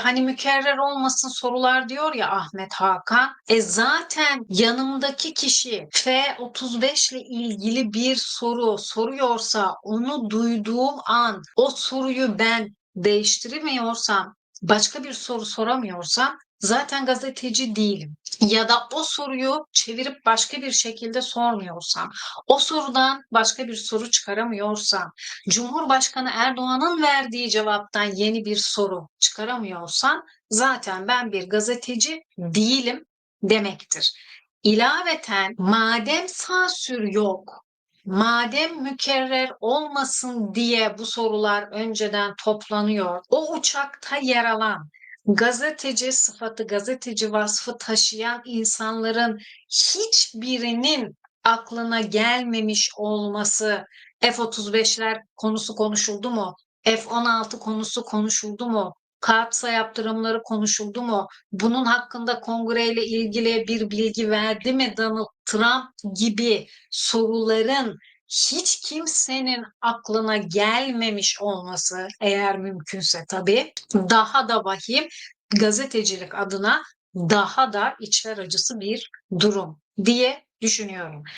Hani mükerrer olmasın sorular diyor ya Ahmet Hakan. E zaten yanımdaki kişi F35 ile ilgili bir soru soruyorsa onu duyduğum an o soruyu ben değiştiremiyorsam başka bir soru soramıyorsam zaten gazeteci değilim. Ya da o soruyu çevirip başka bir şekilde sormuyorsam, o sorudan başka bir soru çıkaramıyorsam, Cumhurbaşkanı Erdoğan'ın verdiği cevaptan yeni bir soru çıkaramıyorsam zaten ben bir gazeteci değilim demektir. İlaveten madem sansür yok, madem mükerrer olmasın diye bu sorular önceden toplanıyor, o uçakta yer alan gazeteci sıfatı, gazeteci vasfı taşıyan insanların hiçbirinin aklına gelmemiş olması F-35'ler konusu konuşuldu mu? F-16 konusu konuşuldu mu? Kaatsa yaptırımları konuşuldu mu? Bunun hakkında kongreyle ilgili bir bilgi verdi mi Donald Trump gibi soruların hiç kimsenin aklına gelmemiş olması eğer mümkünse tabii daha da vahim gazetecilik adına daha da içler acısı bir durum diye düşünüyorum.